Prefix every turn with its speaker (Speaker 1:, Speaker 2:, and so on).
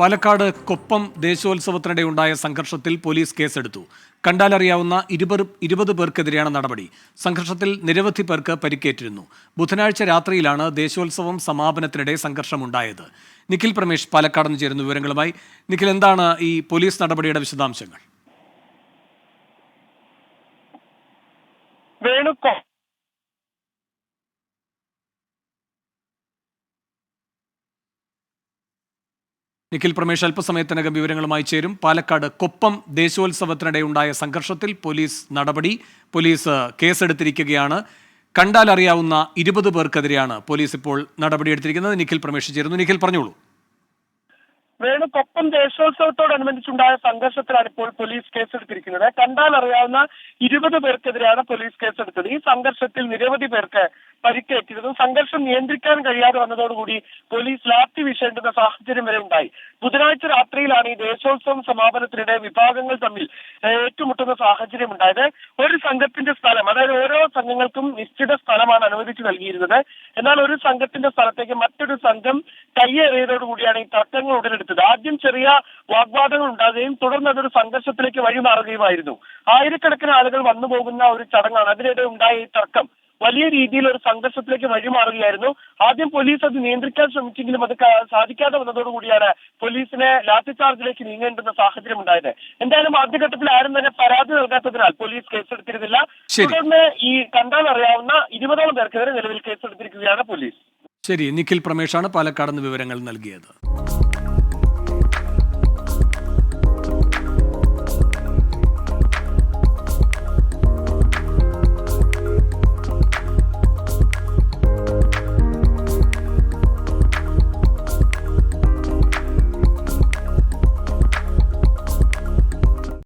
Speaker 1: പാലക്കാട് കൊപ്പം ദേശീയോത്സവത്തിനിടെ ഉണ്ടായ സംഘർഷത്തിൽ പോലീസ് കേസെടുത്തു. കണ്ടാലറിയാവുന്ന ഇരുപത് ഇരുപത് പേർക്കെതിരെയാണ് നടപടി. സംഘർഷത്തിൽ നിരവധി പേർക്ക് പരിക്കേറ്റിരുന്നു. ബുധനാഴ്ച രാത്രിയിലാണ് ദേശീയോത്സവം സമാപനത്തിനിടെ സംഘർഷമുണ്ടായത്. നിഖിൽ പ്രമേഷ് പാലക്കാട് നിന്ന് ചേരുന്ന വിവരങ്ങളുമായി. നിഖിൽ എന്താണ് ഈ പോലീസ് നടപടിയുടെ വിശദാംശങ്ങൾ?
Speaker 2: വേണുക്കോ
Speaker 1: നിഖിൽ പ്രമേഷ് അല്പസമയത്തിനകം വിവരങ്ങളുമായി ചേരും. പാലക്കാട് കൊപ്പം ദേശീയോത്സവത്തിനിടെ ഉണ്ടായ സംഘർഷത്തിൽ പോലീസ് നടപടി പോലീസ് കേസെടുത്തിരിക്കുകയാണ്. കണ്ടാൽ അറിയാവുന്ന ഇരുപത് പേർക്കെതിരെയാണ് പോലീസ് ഇപ്പോൾ നടപടിയെടുത്തിരിക്കുന്നത്. നിഖിൽ പ്രമേഷ് ചേരുന്നു. നിഖിൽ പറഞ്ഞോളൂ.
Speaker 2: വേണുക്കൊപ്പം ദേശോത്സവത്തോടനുബന്ധിച്ചുണ്ടായ സംഘർഷത്തിലാണ് ഇപ്പോൾ പോലീസ് കേസെടുത്തിരിക്കുന്നത്. കണ്ടാൽ അറിയാവുന്ന ഇരുപത് പേർക്കെതിരെയാണ് പോലീസ് കേസെടുത്തത്. ഈ സംഘർഷത്തിൽ നിരവധി പേർക്ക് പരിക്കേറ്റിരുന്നു. സംഘർഷം നിയന്ത്രിക്കാൻ കഴിയാതെ വന്നതോടുകൂടി പോലീസ് ലാത്തി വീശേണ്ടുന്ന സാഹചര്യം വരെ ഉണ്ടായി. ബുധനാഴ്ച രാത്രിയിലാണ് ഈ ദേശോത്സവം സമാപനത്തിനിടെ വിഭാഗങ്ങൾ തമ്മിൽ ഏറ്റുമുട്ടുന്ന സാഹചര്യം ഉണ്ടായത്. ഒരു സംഘത്തിന്റെ സ്ഥലം അതായത് ഓരോ സംഘങ്ങൾക്കും നിശ്ചിത സ്ഥലമാണ് അനുവദിച്ചു നൽകിയിരുന്നത്. എന്നാൽ ഒരു സംഘത്തിന്റെ സ്ഥലത്തേക്ക് മറ്റൊരു സംഘം കയ്യേറിയതോടുകൂടിയാണ് ഈ തർക്കങ്ങൾ ഉടലെടുത്തത്. ആദ്യം ചെറിയ വാഗ്വാദങ്ങൾ ഉണ്ടാകുകയും തുടർന്ന് അതൊരു സംഘർഷത്തിലേക്ക് വഴിമാറുകയുമായിരുന്നു. ആയിരക്കണക്കിന് ആളുകൾ വന്നു പോകുന്ന ഒരു ചടങ്ങാണ്. അതിനിടെ ഉണ്ടായ ഈ തർക്കം വലിയ രീതിയിൽ ഒരു സംഘർഷത്തിലേക്ക് വഴിമാറുകയായിരുന്നു. ആദ്യം പോലീസ് അത് നിയന്ത്രിക്കാൻ ശ്രമിച്ചെങ്കിലും അത് സാധിക്കാതെ വന്നതോടുകൂടിയാണ് പോലീസിനെ ലാത്തി ചാർജിലേക്ക് നീങ്ങേണ്ടുന്ന സാഹചര്യം ഉണ്ടായത്. എന്തായാലും ആദ്യഘട്ടത്തിൽ ആരും തന്നെ പരാതി നൽകാത്തതിനാൽ പോലീസ് കേസെടുത്തിരുന്നില്ല. തുടർന്ന് ഈ കണ്ടാൽ അറിയാവുന്ന ഇരുപതോളം പേർക്കെതിരെ നിലവിൽ കേസെടുത്തിരിക്കുകയാണ് പോലീസ്.
Speaker 1: ശരി നിഖിൽ പ്രമേഷാണ് പാലക്കാട് നിന്ന് വിവരങ്ങൾ നൽകിയത്.